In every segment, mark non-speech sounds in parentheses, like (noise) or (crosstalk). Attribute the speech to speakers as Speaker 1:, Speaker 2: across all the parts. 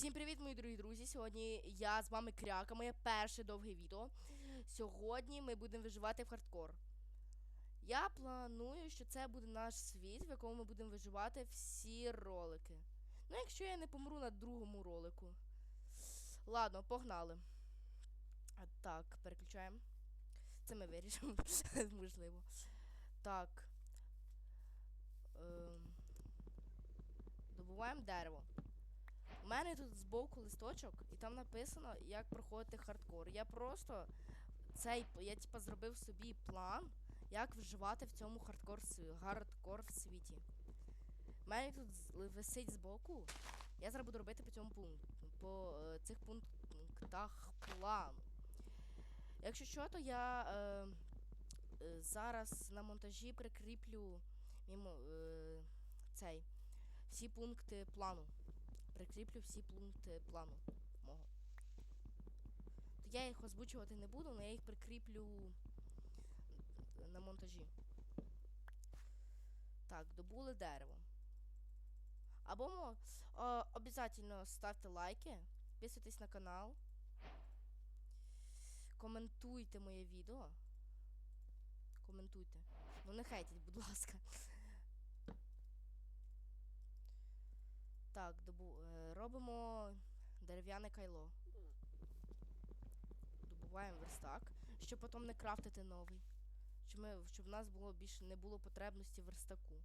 Speaker 1: Всім привіт, мої дорогі друзі! Сьогодні я з вами Кряка, моє перше довге відео. Сьогодні ми будемо виживати в хардкор. Я планую, що це буде наш світ, в якому ми будемо виживати всі ролики. Ну, якщо я не помру на другому ролику. Ладно, погнали. Так, переключаємо. Це ми вирішимо. (laughs) Можливо. Так. Ем. Добуваємо дерево. Мене тут збоку листочок, і там написано, як проходити хардкор. Я просто цей, я типа зробив собі план, як вживати в цьому хардкор, хардкор в світі. У мене тут висить збоку. Я зараз буду робити по цьому пункту, по е, цих пунктах плану. Якщо що, то я е, е, зараз на монтажі прикріплю мімо, е, цей, всі пункти плану прикріплю всі пункти плану мого. То я їх озвучувати не буду, але я їх прикріплю на монтажі. Так, добули дерево. Або о, обов'язково ставте лайки, підписуйтесь на канал. Коментуйте моє відео. Коментуйте. Ну не хейтіть, будь ласка. Так, добу... е, робимо дерев'яне кайло. Добуваємо верстак, щоб потім не крафтити новий. Щоб, ми, щоб в нас було більше не було потребності верстаку.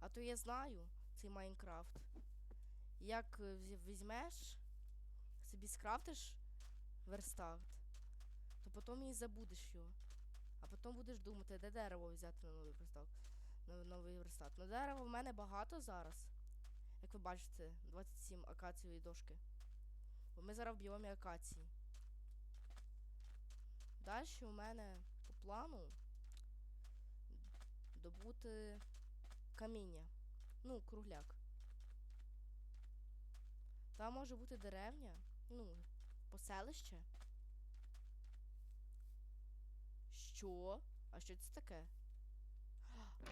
Speaker 1: А то я знаю цей Майнкрафт. Як е, візьмеш, собі скрафтиш верстак, то потім і забудеш його. А потім будеш думати, де дерево взяти на новий верстак. На новий верстак. Ну дерева в мене багато зараз. Як ви бачите, 27 акацієвої дошки. Бо ми зараз в біомі акації. Далі у мене по плану добути каміння. Ну, кругляк. Там може бути деревня. Ну, поселище. Що? А що це таке?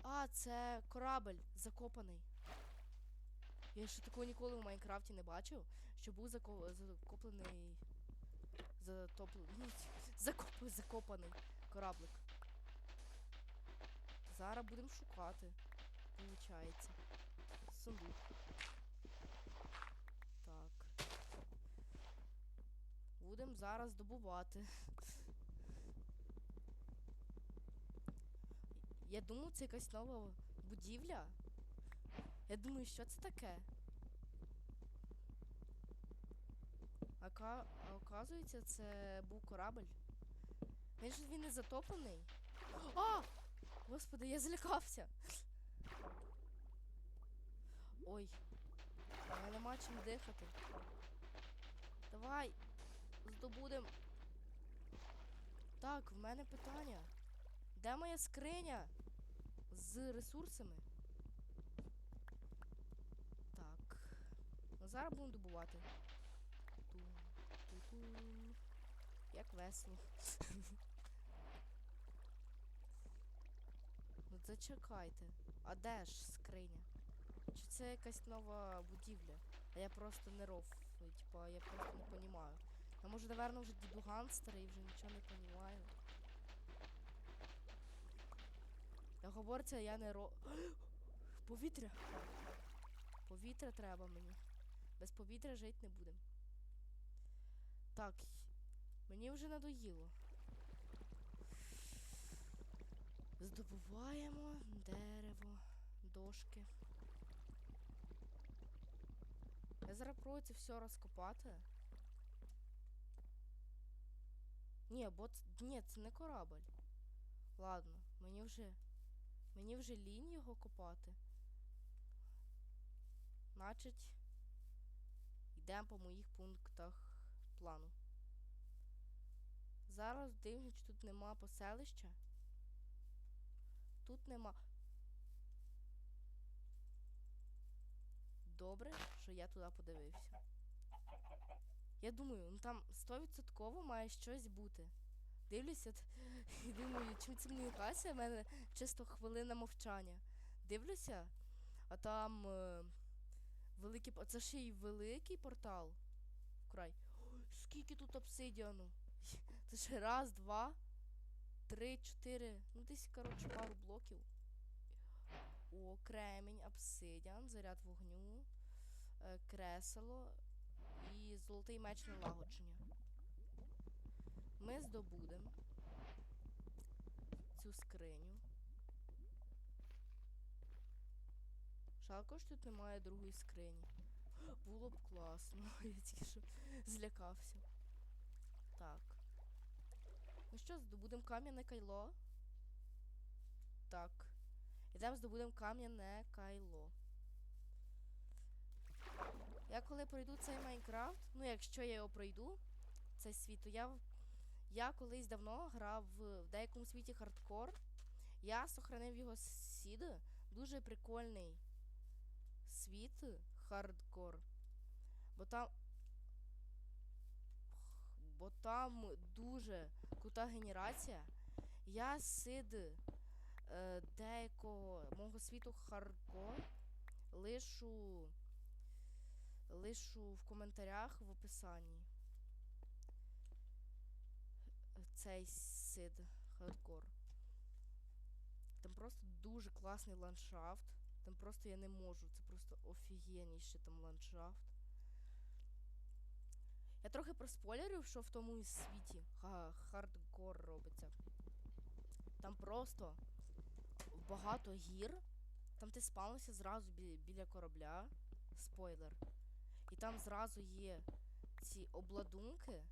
Speaker 1: А, це корабель закопаний. Я ще такого ніколи в Майнкрафті не бачив, що був зако... закоплений. Затоплений. Закоп... Закопаний кораблик. Зараз будемо шукати. Получається. Сундук. Так. Будемо зараз добувати. Я думаю, це якась нова будівля. Я думаю, що це таке? А, оказується, це був корабль. Він ж він не затоплений. А! Господи, я злякався. Ой. У мене нема чим дихати. Давай. Здобудем. Так, в мене питання. Де моя скриня з ресурсами? Так. Ну зараз будемо добувати. Ту, ту, ту. Як весело. ну зачекайте. А де ж скриня? Чи це якась нова будівля? А я просто не ров. Типа, я просто не понімаю. А може, наверно, вже дідуган старий, вже нічого не понімаю. Як говориться, я не ро. (gasps) Повітря! Повітря треба мені. Без повітря жити не будемо. Так. Мені вже надоїло. Здобуваємо дерево, дошки. Я зараз пробую це все розкопати. Ні, бо ц- ні, це не корабль. Ладно, мені вже. Мені вже лінь його копати. Значить, йдемо по моїх пунктах плану. Зараз дивлюсь, чи тут нема поселища. Тут нема. Добре, що я туди подивився. Я думаю, ну там 100% має щось бути. Дивлюся (laughs) і думаю, чим це мені кася, в мене чисто хвилина мовчання. Дивлюся, а там е, великий. Це ще й великий портал. край. Ой, (gasps) скільки тут обсидіану? (laughs) Це ще раз, два, три, чотири. Ну, десь, коротше, пару блоків. О, кремінь, обсидіан, заряд вогню, е, кресело і золотий меч налагодження. Ми здобудемо цю скриню. Що тут немає другої скрині. Було б класно. (laughs) Я тільки що злякався. Так. Ну що, здобудемо кам'яне кайло? Так. Ідемо здобудемо кам'яне кайло. Я коли пройду цей Майнкрафт, ну якщо я його пройду, цей світ, то я, я колись давно грав в, в деякому світі хардкор. Я сохранив його сід. Дуже прикольний світ хардкор. Бо там. Бо там дуже крута генерація. Я сид е, деякого мого світу хардкор лишу. Лишу в коментарях в описанні. Цей сид хардкор. Там просто дуже класний ландшафт. Там просто я не можу. Це просто офігенніший там ландшафт. Я трохи проспойлерив, що в тому світі хардкор робиться. Там просто багато гір. Там ти спавнився зразу бі біля корабля. Спойлер. І там зразу є ці обладунки,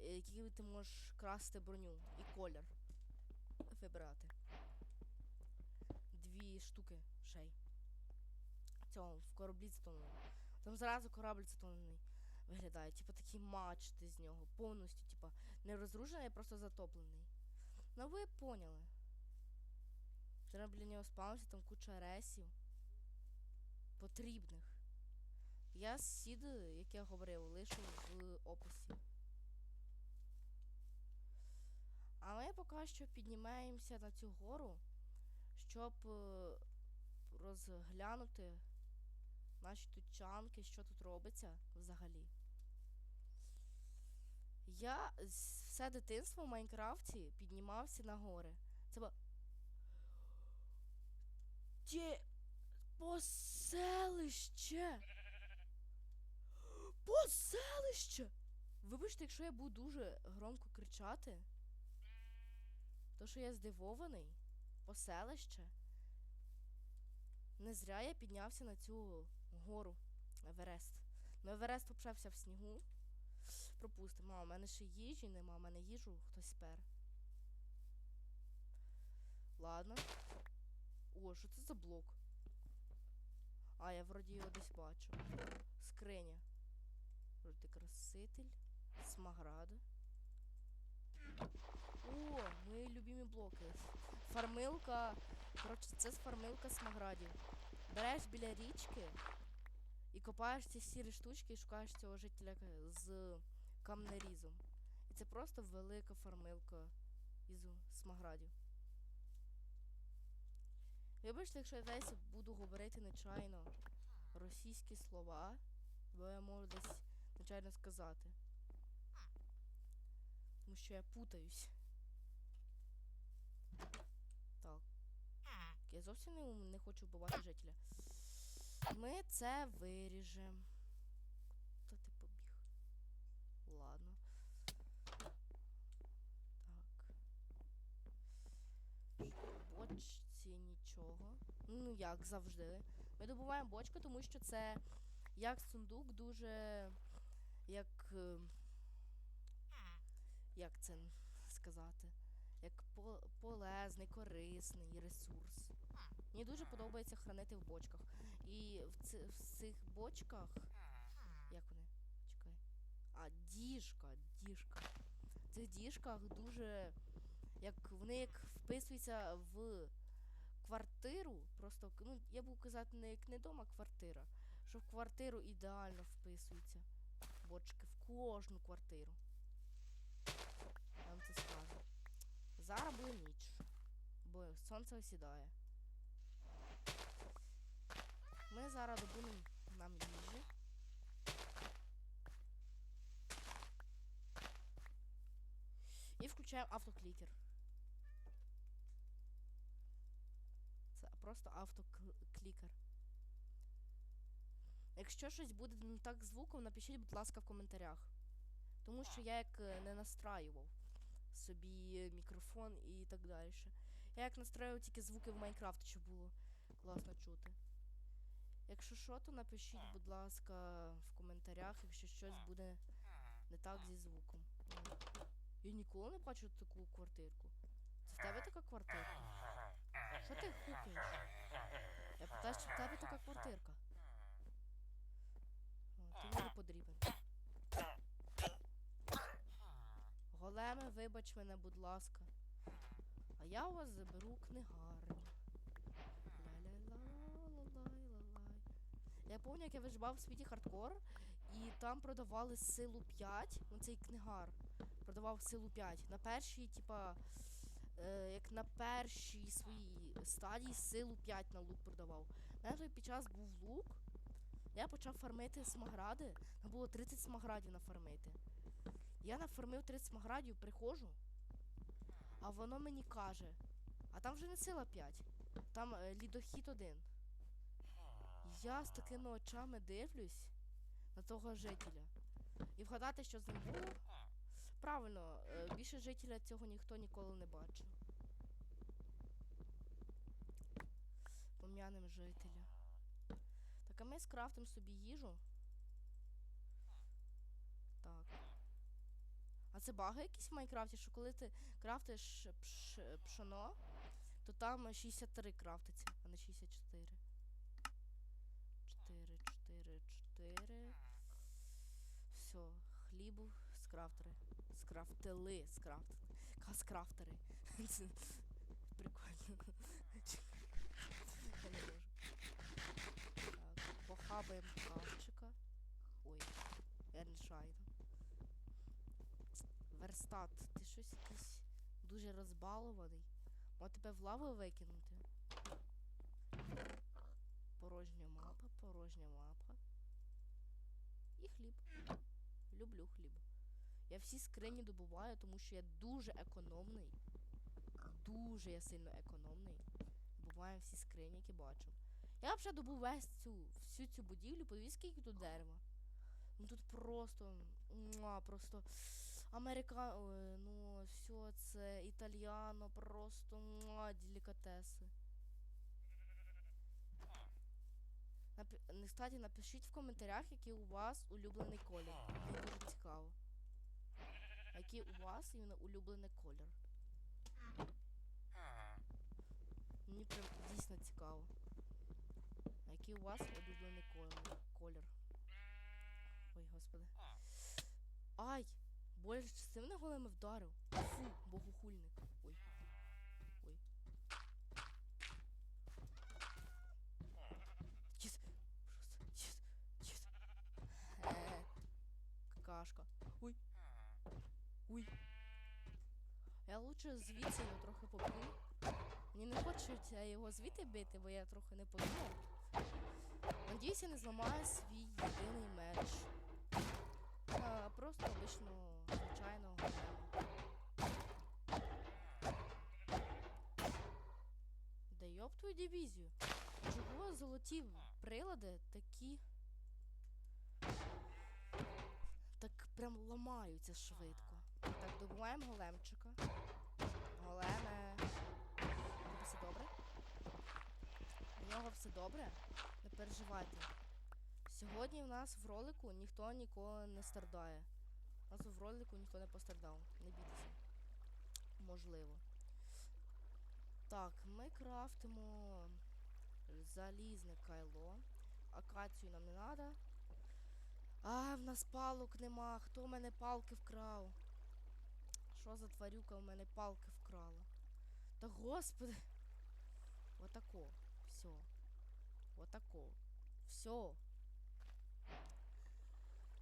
Speaker 1: е, які ти можеш красти броню і колір вибирати. Дві штуки шей. В цьому в кораблі затоненому. Там зразу корабль затонений виглядає. Типу такі мачти з нього. Повністю, типу, не розрушений, а просто затоплений. Ну ви поняли. Треба біля нього спавнився, там куча ресів. Потрібних. Я сід, як я говорив, лишу в описі. А ми поки що піднімаємося на цю гору, щоб е, розглянути наші тут чанки, що тут робиться взагалі. Я все дитинство в Майнкрафті піднімався на гори. Це було. Ті... Поселище! Поселище! Вибачте, якщо я буду дуже громко кричати, то що я здивований. Поселище. Не зря я піднявся на цю гору Еверест. Ну, Еверест взагалі в снігу. Пропустимо. А, у мене ще їжі нема, у мене їжу хтось спер. Ладно. О, що це за блок? А, я вроді його десь бачу. Скриня. Вроді краситель. Смагради. Любимі блоки. Фармилка. Коротше, це фармилка смаградів. Береш біля річки і копаєш ці сірі штучки і шукаєш цього жителя з камнерізом. І це просто велика фармилка із смаградів. Вибачте, якщо я десь буду говорити нечайно російські слова, бо я можу десь нечайно сказати. Тому що я путаюсь. Так. Я зовсім не, не хочу вбивати жителя. Ми це виріжемо. Куди ти побіг? Ладно. Так. Бочці нічого. Ну, як завжди. Ми добуваємо бочку, тому що це як сундук дуже. як. е, Як це сказати? Як полезний, корисний ресурс. Мені дуже подобається хранити в бочках. І в, ці, в цих бочках. Як вони? Чекай. А, діжка, діжка. В цих діжках дуже. Як вони як вписуються в квартиру. Просто, ну, я буду казати не як не дома квартира, що в квартиру ідеально вписуються бочки в кожну квартиру. Я вам це скажу. Зараз буде ніч. Бо сонце сідає. Ми зараз добудемо нам їжі. І включаємо автоклікер. Це просто автоклікер. Якщо щось буде не так звуком, напишіть, будь ласка, в коментарях. Тому що я як е, не настраював собі мікрофон і так далі. Я як настраював тільки звуки в Майнкрафт, щоб було класно чути. Якщо що, то напишіть, будь ласка, в коментарях, якщо щось буде не так зі звуком. Я ніколи не бачу таку квартирку. Це в тебе така квартирка? Що ти хукаєш? Я питаю, чи в тебе така квартирка? О, ти мені потрібен. Големе, вибач мене, будь ласка. А я у вас заберу книгарню. Я пам'ятаю, як я виживав в світі хардкор, і там продавали силу 5, ну цей книгар продавав силу 5. На першій, типа, е, як на першій своїй стадії силу 5 на лук продавав. Той під час був лук. Я почав фармити смагради. Там було 30 смаградів нафармити. Я нафармив 30 смаградів, приходжу, а воно мені каже, а там вже не сила 5, там е, лідохід 1. Я з такими очами дивлюсь на того жителя. І вгадати, що з ним було. Правильно, е, більше жителя цього ніхто ніколи не бачив. Пом'янем жителя. Так, а ми скрафтимо собі їжу. Так. А це баги якісь в Майнкрафті, що коли ти крафтиш пш, пшоно, то там 63 крафтиться, а не 64. 4, 4, 4. Все, хлібу скрафтери. Скрафтили, скрафтили. Ка скрафтери. Це (laughs) Прикольно. Я не можу. Так, похабаємо кавчика. Ой, я нечайно. Верстат, ти щось якийсь дуже розбалований. Мо тебе в лаву викинути. Порожня мапа, порожня мапа. І хліб. Люблю хліб. Я всі скрині добуваю, тому що я дуже економний. Дуже я сильно економний. Добуваю всі скрині, які бачу. Я взагалі добув весь цю, всю цю будівлю, подивіться, скільки тут дерева. Ну тут просто. Просто. Америка... Ой, ну, все це італіано, просто муа, делікатеси. Напи... не, Кстати, напишіть в коментарях, який у вас улюблений колір. Мені дуже цікаво. Який у вас іменно улюблений колір. Мені прям дійсно цікаво. Який у вас улюблений колір? Ой, господи. Ай! Боже, ти голими вдарив? Фу, богохульник. Ой. Ой. Чіс. Чіс. Чіс. Е. Какашка. Ой. Ой. Я лучше звідси його трохи поб'ю. Мені не хочеться його звідти бити, бо я трохи не подумав. Надіюсь, я не зламаю свій єдиний меч. Просто обично звичайно голема. Да йоп твою дивізію. Чого золоті прилади такі. Так прям ламаються швидко. Так, добуваємо големчика. Големе. Тебе все добре? У нього все добре? Не переживайте. Сьогодні в нас в ролику ніхто ніколи не страдає. Нас в ролику ніхто не пострадав. Не бійтеся. Можливо. Так, ми крафтимо залізне кайло. Акацію нам не треба. А, в нас палок нема. Хто в мене палки вкрав? Що за тварюка в мене палки вкрала? Та господи. Отако. Все. Отако. Все.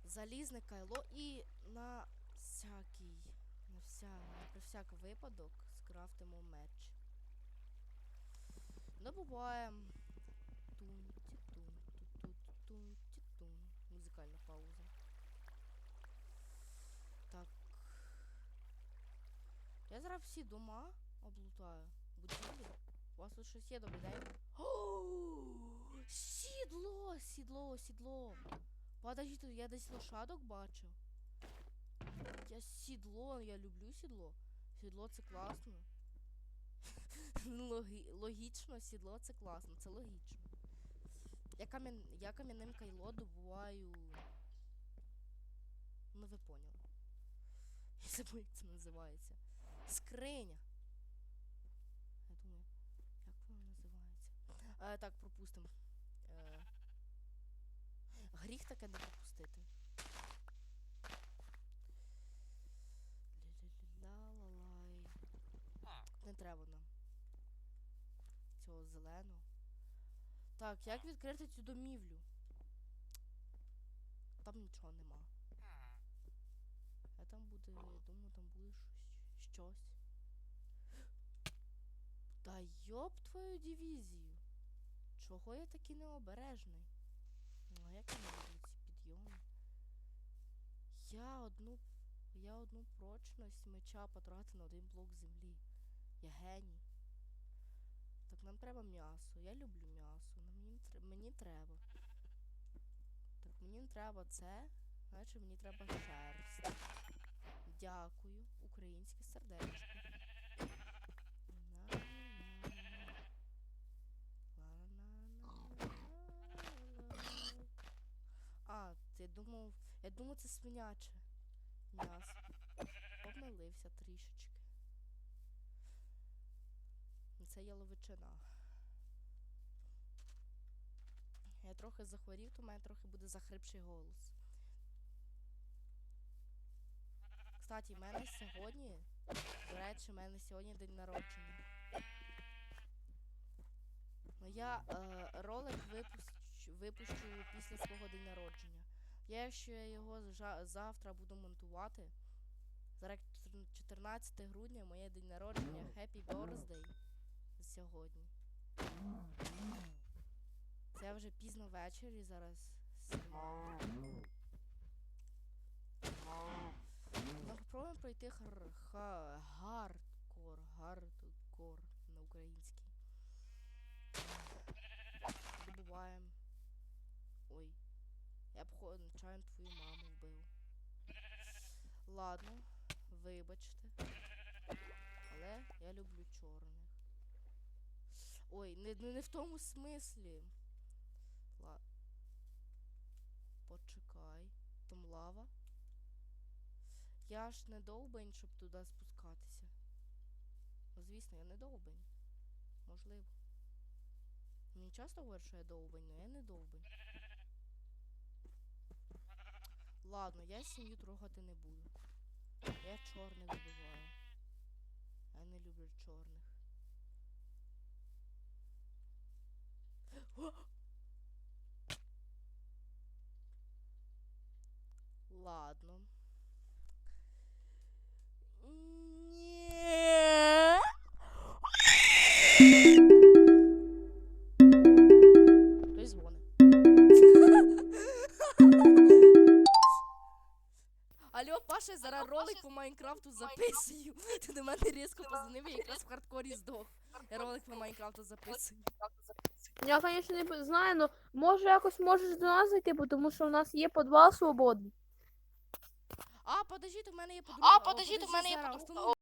Speaker 1: Залізне кайло і на всякий. На вся, на всяк випадок скрафтимо меч. Добуваємо. Тун, тун, тун, тун, тун. Музикальна пауза. Так. Я зараз всі дома облутаю. Будівлі. У вас тут щось є, добрий день? Сідло! Сідло, сідло. Подожди, тут я десь лошадок бачив. Я сідло, я люблю сідло. Сідло це класно. Логі... Логічно, сідло це класно, це логічно. Я, кам'ян... я кам'яним кайло добуваю. Ну ви поняли. (laughs) Я забув, як це називається. Скриня. Я думаю, як воно називається? Е, так, пропустимо. Гріх таке не пропустити. Ля-ля-ля-ла-лай. Не треба нам. Цього зеленого. Так, як відкрити цю домівлю? Там нічого нема. А там буде, я думаю, там буде щось. щось. Та йоп твою дивізію. Чого я такий необережний? Як не роблю ці підйоми? Я одну. Я одну прочність меча потратив на один блок землі. Я геній. Так нам треба м'ясо. Я люблю м'ясо. Мені, мені треба. Так, мені не треба це, значить мені треба шерсть. Дякую, українське сердечко. На-на-на. Ла-ла-ла-ла-ла-ла. А, ти думав. Я думав, це свиняче м'ясо. Помилився трішечки. Це яловичина. Я трохи захворів, то в мене трохи буде захрипший голос. Кстати, в мене сьогодні, до речі, в мене сьогодні день народження. Ну, я е, ролик випущу, випущу після свого день народження. Я, я його завтра буду монтувати, зараз 14 грудня, моє день народження, Happy Birthday сьогодні. Це вже пізно ввечері зараз. знімаю. Ну, попробуємо пройти хар... ха... гардкор, гардкор на український. Добуваємо. Я б нечайно твою маму вбив. Ладно, вибачте. Але я люблю чорних. Ой, не, не, не в тому смислі. Ла... Почекай. Там лава. Я ж не довбень, щоб туди спускатися. Ну, звісно, я не довбень. Можливо. Мені часто говорять, що я довбень, але я не довбень. Ладно, я сім'ю трогати не буду. Я чорних вбиваю. Я не люблю чорних. (gasps) Ладно. Ні. Майнкрафту записую. (laughs) Ти до мене різко позвонив, я якраз в хардкорі здох. Я ролик по Майнкрафту записую.
Speaker 2: Я, звісно, не знаю, але може якось можеш до нас зайти, бо тому що в нас є подвал свободний.
Speaker 1: А, подождіть, у мене є подруга.
Speaker 3: А,
Speaker 1: подожди,
Speaker 3: подождіть, у мене є подруга.